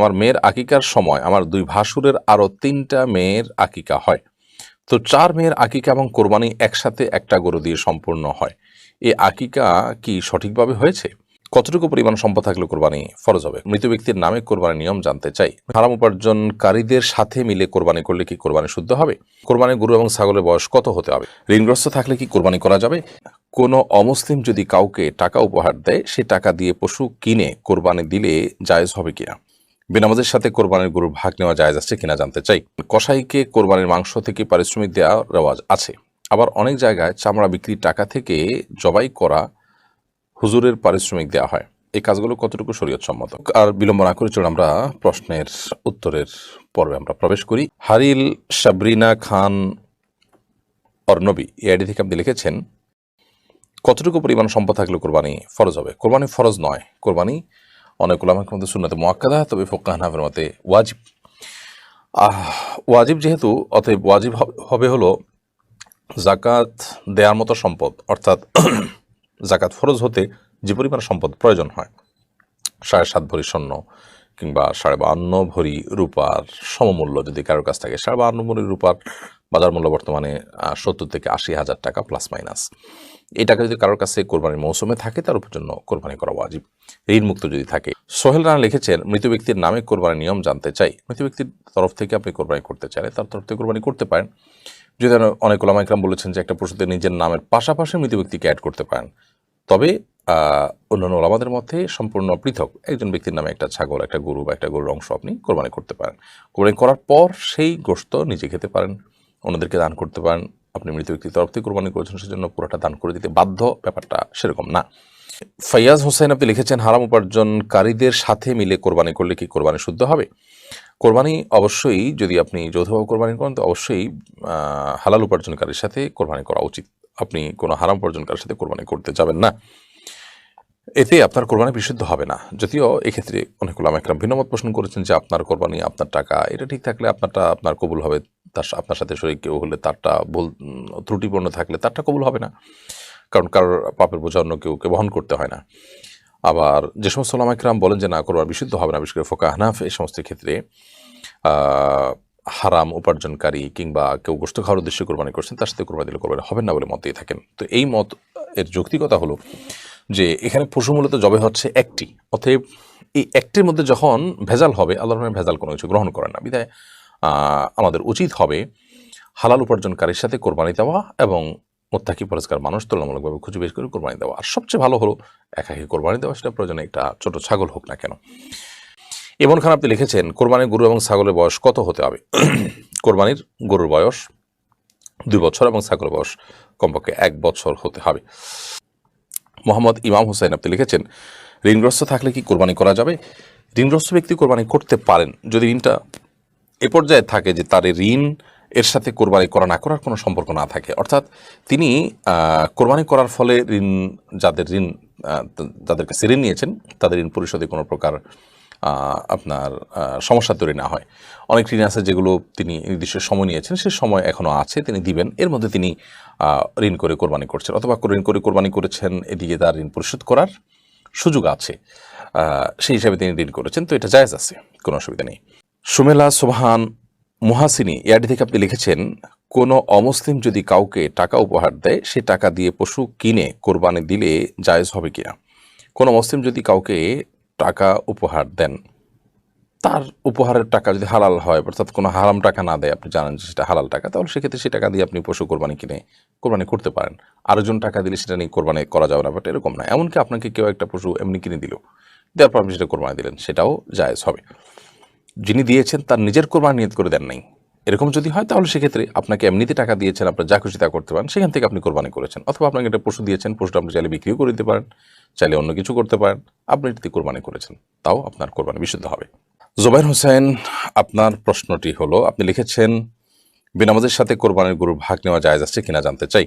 আমার মেয়ের আকিকার সময় আমার দুই ভাসুরের আরও তিনটা মেয়ের আকিকা হয়। তো চার মেয়ের আকিকা এবং কোরবানি একসাথে একটা গরু দিয়ে সম্পূর্ণ হয়। এই আকিকা কি সঠিকভাবে হয়েছে? কতটুকু পরিমাণ সম্পদ থাকলে কোরবানি ফরজ হবে? মৃত ব্যক্তির নামে কোরবানির নিয়ম জানতে চাই। হারাম উপার্জনকারীদের সাথে মিলে কোরবানি করলে কি কোরবানি শুদ্ধ হবে? কোরবানি গরু এবং ছাগলের বয়স কত হতে হবে? ঋণগ্রস্ত থাকলে কি কোরবানি করা যাবে? কোনো অমুসলিম যদি কাউকে টাকা উপহার দেয়, সে টাকা দিয়ে পশু কিনে কোরবানি দিলে জায়েজ হবে কিনা? বেনামাজের সাথে কোরবানির গরুর ভাগ নেওয়া জায়েজ আছে কিনা জানতে চাই। কসাইকে কোরবানির মাংস থেকে পারিশ্রমিক দেওয়া রেওয়াজ আছে। আবার অনেক জায়গায় চামড়া বিক্রির টাকা থেকে জবাই করা হুজুরের পারিশ্রমিক দেওয়া হয়। এই কাজগুলো কতটুকু শরীয়ত সম্মত আর বিলম্ব না করে চলুন আমরা প্রশ্নের উত্তরের পর্বে আমরা প্রবেশ করি। হারিল সাবরিনা খান অর্ণবী এই আইডি থেকে আপনি লিখেছেন, কতটুকু পরিমাণ সম্পদ থাকলে কোরবানি ফরজ হবে? কোরবানি ফরজ নয়। কোরবানি অনেক উলামার মধ্যে সুন্নাতে মোয়াক্কাদা, তবে ফোকাহানাফের মতে ওয়াজিব। ওয়াজিব যেহেতু, অতএব ওয়াজিব হবে- হলো জাকাত দেওয়ার মতো সম্পদ, অর্থাৎ জাকাত ফরজ হতে যে পরিমাণ সম্পদ প্রয়োজন হয়, সাড়ে সাত ভরি স্বর্ণ কিংবা সাড়ে বাহান্ন ভরি রূপার সমমূল্য যদি কারোর কাছ থাকে, সাড়ে বাহান্ন ভরি রূপার বাজার মূল্য বর্তমানে সত্তর থেকে আশি হাজার টাকা প্লাস মাইনাস এই টাকা যদি কারোর কাছে কোরবানির মৌসুমে থাকে, তার উপর জন্য কোরবানি করা ওয়াজিব। ঋণ মুক্ত যদি থাকে। সোহেল রানা লিখেছেন, মৃত ব্যক্তির নামে কোরবানির নিয়ম জানতে চাই। মৃত ব্যক্তির তরফ থেকে আপনি কোরবানি করতে চাইলে তার তরফ থেকে কোরবানি করতে পারেন। যদি অনেক ওলামা ইকরাম বলেছেন যে একটা পশুতে নিজের নামের পাশাপাশি মৃত ব্যক্তিকে অ্যাড করতে পারেন। তবে অন্যান্য ওলামাদের মধ্যে সম্পূর্ণ পৃথক। একজন ব্যক্তির নামে একটা ছাগল, একটা গরু বা একটা গরুর অংশ আপনি কোরবানি করতে পারেন। কোরবানি করার পর সেই গোশত নিজে খেতে পারেন। অন্যদেরকে দান করতে পারেন। আপনি মৃত ব্যক্তির তরফ থেকে কোরবানি করেছেন, সেজন্য পুরোটা দান করে দিতে বাধ্য, ব্যাপারটা সেরকম না। ফয়াজ হোসেন আপনি লিখেছেন, হারাম উপার্জনকারীদের সাথে মিলে কোরবানি করলে কি কোরবানি শুদ্ধ হবে? কোরবানি অবশ্যই, যদি আপনি যৌথভাবে কোরবানি করেন, তো অবশ্যই হালাল উপার্জনকারীর সাথে কোরবানি করা উচিত। আপনি কোনো হারাম উপার্জনকারীর সাথে কোরবানি করতে যাবেন না। এতে আপনার কোরবানি বিশুদ্ধ হবে না। যদিও এক্ষেত্রে অনেকগুলো একরাম ভিন্নমত পোষণ করেছেন যে আপনার কোরবানি, আপনার টাকা, এটা ঠিক থাকলে আপনারটা, আপনার কবুল হবে তার আপনার সাথে শরীর কেউ হলে তারটা ভুল ত্রুটিপূর্ণ থাকলে তারটা কবুল হবে না। কারণ কারোর পাপের বোঝা অন্য কেউ কে বহন করতে হয় না। আবার যে সমস্ত একরাম বলেন যে না করবার বিশুদ্ধ হবে না, বিশেষ করে ফোকা হানাফ, এই সমস্ত ক্ষেত্রে হারাম উপার্জনকারী কিংবা কেউ গোস্ত খাওয়ার উদ্দেশ্যে কোরবানি করছেন, তার সাথে কোরবানি দিলে কোরবানি হবে না বলে মত দিয়ে থাকেন। তো এই মত এর যৌক্তিকতা হলো যে, এখানে পশু মূলত জবে হচ্ছে একটি। অতএব এই একটির মধ্যে যখন ভেজাল হবে আল্লাহ ভেজাল কোনো কিছু গ্রহণ করেন না। বিধায় আমাদের উচিত হবে হালাল উপার্জনকারীর সাথে কোরবানি দেওয়া এবং মোত্তাকি পরিষ্কার মানুষ তুলনামূলকভাবে খুঁজে বের করে কোরবানি দেওয়া। আর সবচেয়ে ভালো হলো একাকি কোরবানি দেওয়া, সেটা প্রয়োজনে একটা ছোট ছাগল হোক না কেন। এমন খান আপনি লিখেছেন, কোরবানির গরু এবং ছাগলের বয়স কত হতে হবে? কোরবানির গরুর বয়স দুই বছর এবং ছাগলের বয়স কমপক্ষে এক বছর হতে হবে। মোহাম্মদ ইমাম হোসেন আপনি লিখেছেন, ঋণগ্রস্ত থাকলে কি কোরবানি করা যাবে? ঋণগ্রস্ত ব্যক্তি কোরবানি করতে পারেন, যদি ঋণটা এ পর্যায়ে থাকে যে তার ঋণ এর সাথে কোরবানি করা না করার কোনো সম্পর্ক না থাকে। অর্থাৎ তিনি কোরবানি করার ফলে ঋণ, যাদের ঋণ যাদের কাছে ঋণ নিয়েছেন, তাদের ঋণ পরিশোধে কোনো প্রকার আপনার সমস্যা তৈরি না হয়। অনেক ঋণ আছে যেগুলো তিনি নির্দিষ্ট সময় নিয়েছেন, সে সময় এখনও আছে, তিনি দিবেন। এর মধ্যে তিনি ঋণ করে কোরবানি করছেন। অথবা ঋণ করে কোরবানি করেছেন, এদিকে তার ঋণ পরিশোধ করার সুযোগ আছে। সেই হিসাবে তিনি ঋণ করেছেন। তো এটা জায়জ আছে, কোনো অসুবিধা নেই। সুমেলা সোহান মুহাসিনী ইয়ার্ডি থেকে আপনি লিখেছেন, কোনো অমুসলিম যদি কাউকে টাকা উপহার দেয়, সে টাকা দিয়ে পশু কিনে কোরবানি দিলে জায়েজ হবে কিনা? কোনো মুসলিম যদি কাউকে টাকা উপহার দেন, তার উপহারের টাকা যদি হালাল হয়, অর্থাৎ কোনো হারাম টাকা না দেয়, আপনি জানেন যে সেটা হালাল টাকা, তাহলে সেক্ষেত্রে সে টাকা দিয়ে আপনি পশু কোরবানি কিনে, কোরবানি করতে পারেন। আরেকজন টাকা দিলে সেটা নিয়ে কোরবানি করা যাবে না বাট এরকম না এমনকি আপনাকে কেউ একটা পশু এমনি কিনে দিল, দেওয়ার পর আপনি সেটা কোরবানি দিলেন, সেটাও জায়েজ হবে। যিনি দিয়েছেন, তার নিজের কোরবানি নিয়ত করে দেন নাই। এরকম যদি হয়, তাহলে সেক্ষেত্রে আপনাকে এমনিতে টাকা দিয়েছেন, আপনার যা খুশি তা করতে পারেন, সেখান থেকে আপনি কোরবানি করেছেন। অথবা আপনাকে একটা পশু দিয়েছেন, পশুটা আপনি চাইলে বিক্রিও করে দিতে পারেন, চাইলে অন্য কিছু করতে পারেন, আপনি এটিতে কোরবানি করেছেন, তাও আপনার কোরবানি বিশুদ্ধ হবে। জোবাইর হোসেন, আপনার প্রশ্নটি হলো, আপনি লিখেছেন, বেনামাজের সাথে কোরবানির গরুর ভাগ নেওয়া জায়েজ আছে কিনা জানতে চাই।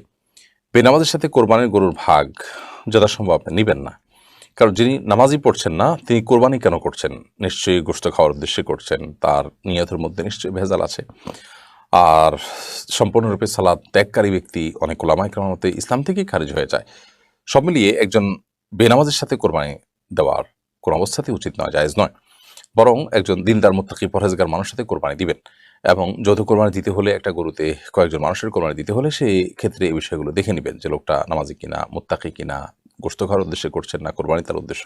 বেনামাজের সাথে কোরবানির গরুর ভাগ যথাসম্ভব আপনি নেবেন না। কারণ যিনি নামাজই পড়ছেন না, তিনি কোরবানি কেন করছেন? নিশ্চয়ই গোস্ত খাওয়ার উদ্দেশ্যে করছেন, তার নিয়তের মধ্যে নিশ্চয়ই ভেজাল আছে। আর সম্পূর্ণরূপে সালাদ ত্যাগকারী ব্যক্তি অনেক ওলামাই মতে ইসলাম থেকেই খারিজ হয়ে যায়। সব মিলিয়ে একজন বেনামাজের সাথে কোরবানি দেওয়ার কোনো অবস্থাতেই উচিত নয়, জায়েজ নয়। বরং একজন দিনদার, মুত্তাকি, পরহেজগার মানুষের সাথে কোরবানি দিবেন। এবং যৌথ কোরবানি দিতে হলে, একটা গরুতে কয়েকজন মানুষের কোরবানি দিতে হলে, সেই ক্ষেত্রে এই বিষয়গুলো দেখে নেবেন যে লোকটা নামাজি কিনা, মুত্তাকি কিনা গোস্ত খাওয়ার উদ্দেশ্যে করছেন না কোরবানি তার উদ্দেশ্য,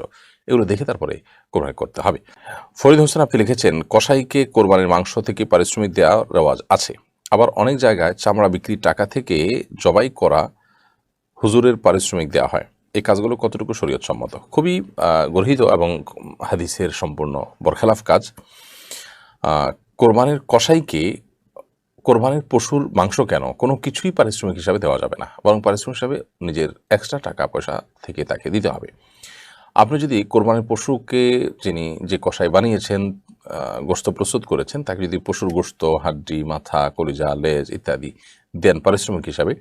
এগুলো দেখে তারপরে কোরবানি করতে হবে। ফরিদ হোসেন আপনি লিখেছেন, কসাইকে কোরবানির মাংস থেকে পারিশ্রমিক দেওয়ার রেওয়াজ আছে। আবার অনেক জায়গায় চামড়া বিক্রির টাকা থেকে জবাই করা হুজুরের পারিশ্রমিক দেওয়া হয়। এই কাজগুলো কতটুকু শরীয়ত সম্মত খুবই গর্হিত এবং হাদিসের সম্পূর্ণ বরখেলাফ কাজ। কোরবানির কসাইকে কোরবানির পশুর মাংস কেন? কোনো কিছুই পারিশ্রমিক হিসাবে দেওয়া যাবে না। বরং পারিশ্রমিক হিসাবে নিজের এক্সট্রা টাকা পয়সা থেকে তাকে দিতে হবে। আপনি যদি কোরবানির পশুকে যিনি যে কষাই বানিয়েছেন গোস্ত প্রস্তুত করেছেন, তাকে যদি পশুর গোস্ত, হাড্ডি, মাথা, কলিজা, লেজ ইত্যাদি দেন পারিশ্রমিক হিসাবে,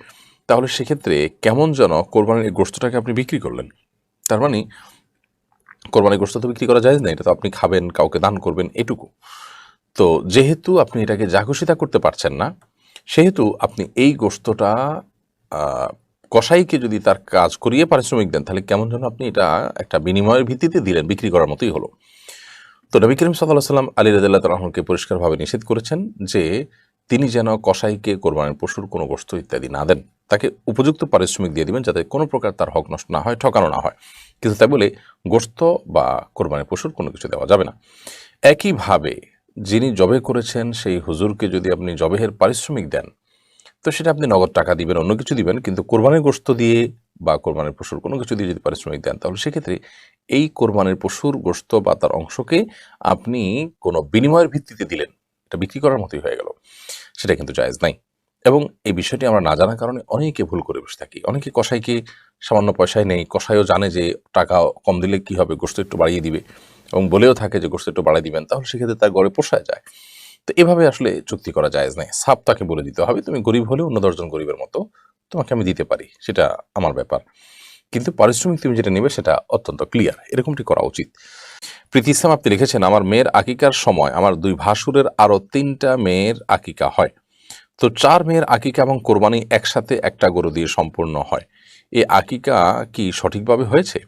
তাহলে সেক্ষেত্রে কেমন যেন কোরবানির গোস্তটাকে আপনি বিক্রি করলেন। তার মানে কোরবানির গোস্ত তো বিক্রি করা যায় না, এটা তো আপনি খাবেন, কাউকে দান করবেন, এটুকু। তো যেহেতু আপনি এটাকে জাঘোষিতা করতে পারছেন না, সেহেতু আপনি এই গোস্তটা কসাইকে যদি তার কাজ করিয়ে পারিশ্রমিক দেন, তাহলে কেমন যেন আপনি এটা একটা বিনিময়ের ভিত্তিতে দিলেন, বিক্রি করার মতোই হলো। তো নবী করিম সাল্লাহ সাল্লাম আলী রাজাল্লাহ তালাহকে পরিষ্কারভাবে নিষেধ করেছেন যে, তিনি যেন কসাইকে কোরবানির পশুর কোনো গোস্ত ইত্যাদি না দেন। তাকে উপযুক্ত পারিশ্রমিক দিয়ে দিবেন যাতে কোনো প্রকার তার হক নষ্ট না হয়, ঠকানো না হয়। কিন্তু তাই বলে গোস্ত বা কোরবানির পশুর কোনো কিছু দেওয়া যাবে না। একইভাবে যিনি জবে করেছেন, সেই হুজুরকে যদি আপনি জবেহের পারিশ্রমিক দেন, তো সেটা আপনি নগদ টাকা দিবেন, অন্য কিছু দিবেন, কিন্তু কোরবানির গোস্ত দিয়ে বা কোরবানির পশুর কোনো কিছু দিয়ে যদি পারিশ্রমিক দেন, তাহলে সেক্ষেত্রে এই কোরবানির পশুর গোস্ত বা তার অংশকে আপনি কোনো বিনিময়ের ভিত্তিতে দিলেন। এটা বিক্রি করার মতোই হয়ে গেল। সেটা কিন্তু জায়েজ নাই। এবং এই বিষয়টি আমরা না জানার কারণে অনেকে ভুল করে বসে থাকি। অনেকে কসাইকে সামান্য পয়সায় নেই, কসাইও জানে যে টাকা কম দিলে কি হবে গোস্ত একটু বাড়িয়ে দিবে। এবং বলেও থাকে যে গোস্ত একটু বাড়িয়ে দিবেন, তাহলে সেক্ষেত্রে তার গড়ে পোষায় যায়। তো এভাবে আসলে চুক্তি করা জায়েজ নাই সাপ তাকে বলে দিতে হবে, তুমি গরিব হলে অন্য দশজন গরিবের মতো তোমাকে আমি দিতে পারি। সেটা আমার ব্যাপার। কিন্তু পারিশ্রমিক তুমি যেটা নেবে সেটা অত্যন্ত ক্লিয়ার এরকমটি করা উচিত। প্রীতি ইসলাম, আপনি লিখেছেন, আমার মেয়ের আকিকার সময়, আমার দুই ভাসুরের আরও তিনটা মেয়ের আকিকা হয়। তো চার মেয়ের আকিকা এবং কোরবানি একসাথে একটা গরু দিয়ে সম্পূর্ণ হয়। এই আকিকা কি সঠিকভাবে হয়েছে?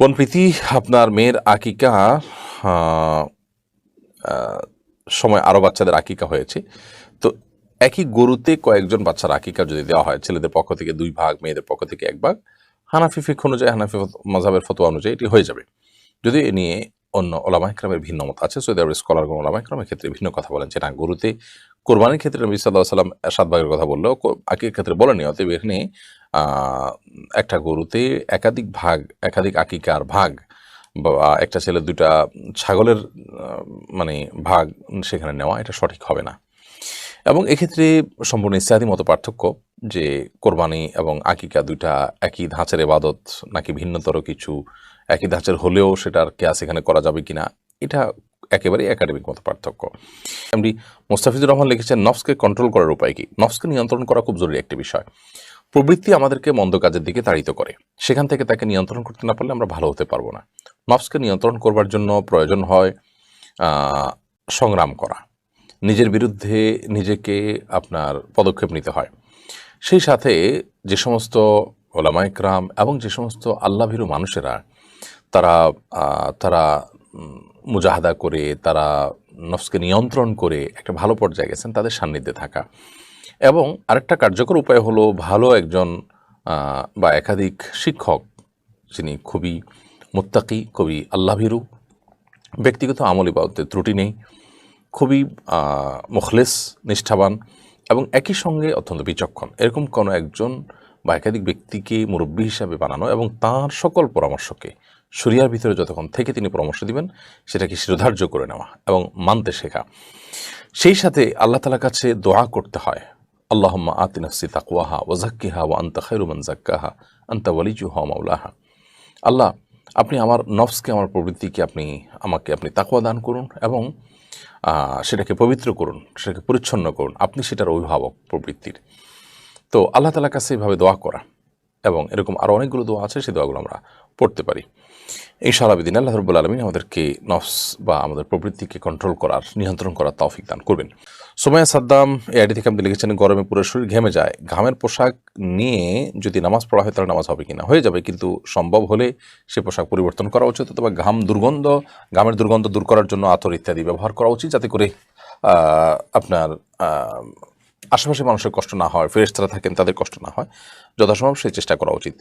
বোন প্রীতি আপনার মেয়ের আকিকা সময় আরও বাচ্চাদের আকিকা হয়েছে। তো একই গরুতে কয়েকজন বাচ্চার আকিকা যদি দেওয়া হয়, ছেলেদের পক্ষ থেকে দুই ভাগ, মেয়েদের পক্ষ থেকে এক ভাগ, হানাফি ফিক অনুযায়ী, হানাফি মজাবের ফতো অনুযায়ী এটি হয়ে যাবে। যদি এ নিয়ে অন্য ওলামাইক্রামের ভিন্ন মত আছে। সৌদি আরবের স্কলার ওলামাইক্রামের ক্ষেত্রে ভিন্ন কথা বলেন যে না, গরুতে কোরবানির ক্ষেত্রে নবী সাল্লাহ সাল্লাম সাত ভাগের কথা বললেও আকির ক্ষেত্রে বলেনি। অতএব এখানে একটা গরুতে একাধিক ভাগ, একাধিক আকিকার ভাগ বা একটা ছেলে দুটা ছাগলের মানে ভাগ সেখানে নেওয়া এটা সঠিক হবে না। এবং এক্ষেত্রে সম্পূর্ণ ইত্যাদি মতো পার্থক্য যে কোরবানি এবং আকিকা দুইটা একই ধাঁচের এবাদত নাকি ভিন্নতর কিছু একই ধাঁচের হলেও সেটার কেয়াস এখানে করা যাবে কিনা, এটা একেবারেই একাডেমিক মতো পার্থক্য। এমডি মোস্তাফিজুর রহমান লিখেছেন নফসকে কন্ট্রোল করার উপায় কি? নফসকে নিয়ন্ত্রণ করা খুব জরুরি একটি বিষয়। প্রবৃত্তি আমাদেরকে মন্দ কাজের দিকে তাড়িত করে। সেখান থেকে তাকে নিয়ন্ত্রণ করতে না পারলে আমরা ভালো হতে পারব না। নফসকে নিয়ন্ত্রণ করবার জন্য প্রয়োজন হয় সংগ্রাম করা। নিজের বিরুদ্ধে নিজেকে আপনার পদক্ষেপ নিতে হয়। সেই সাথে যে সমস্ত ওলামাইকরাম এবং যে সমস্ত আল্লাভীরু মানুষেরা তারা তারা মুজাহাদা করে, তারা নফসকে নিয়ন্ত্রণ করে একটা ভালো পর্যায়ে গেছেন তাদের সান্নিধ্যে থাকা। এবং আরেকটা কার্যকর উপায় হলো ভালো একজন বা একাধিক শিক্ষক যিনি খুবই মুত্তাকি, খুবই আল্লাভীরু, ব্যক্তিগত আমল ইবাদতের ত্রুটি নেই, খুবই মুখলেস, নিষ্ঠাবান এবং একই সঙ্গে অত্যন্ত বিচক্ষণ। এরকম কোনো একজন বা একাধিক ব্যক্তিকে মুরব্বী হিসাবে বানানো এবং তার সকল পরামর্শকে শরিয়ার ভিতরে যতক্ষণ থেকে তিনি পরামর্শ দিবেন, সেটাকে শিরোধার্য করে নেওয়া এবং মানতে শেখা। সেই সাথে আল্লাহ তালার কাছে দোয়া করতে হয়, আল্লাহম্মা আতি তাকুয়াহা ওয়াজাক্কিহা ওয়া আন্তা খায়রুমান জাক্কাহা আন্তা ওয়ালিজুহা মাওলাহা। আল্লাহ, আপনি আমার নফসকে, আমার প্রবৃত্তিকে আপনি, আমাকে আপনি তাকুয়া দান করুন এবং সেটাকে পবিত্র করুন, সেটাকে পরিচ্ছন্ন করুন। আপনি সেটার অভিভাবক প্রবৃত্তির। তো আল্লাহ তালার কাছে এইভাবে দোয়া করা এবং এরকম আরও অনেকগুলো দোয়া আছে, সেই দোয়াগুলো আমরা পড়তে পারি। ইনশাআল্লাহ বিদিন আল্লাহ রব্বুল আলমিন আমাদেরকে নফস বা আমাদের প্রবৃত্তিকে কন্ট্রোল করার, নিয়ন্ত্রণ করার তৌফিক দান করবেন। সোমায়া সাদ্দাম, এই আইডি থেকে আপনি লিখেছেন, গরমে পুরো শরীর ঘেমে যায়, ঘামের পোশাক নিয়ে যদি নামাজ পড়া হয় তাহলে নামাজ হবে কিনা? হয়ে যাবে, কিন্তু সম্ভব হলে সে পোশাক পরিবর্তন করা উচিত অথবা ঘাম দুর্গন্ধ, ঘামের দুর্গন্ধ দূর করার জন্য আতর ইত্যাদি ব্যবহার করা উচিত যাতে করে আপনার আশেপাশে মানুষের কষ্ট না হয় ফেরেস্তারা থাকেন তাদের কষ্ট না হয়, যথাসম্ভব সেই চেষ্টা করা উচিত।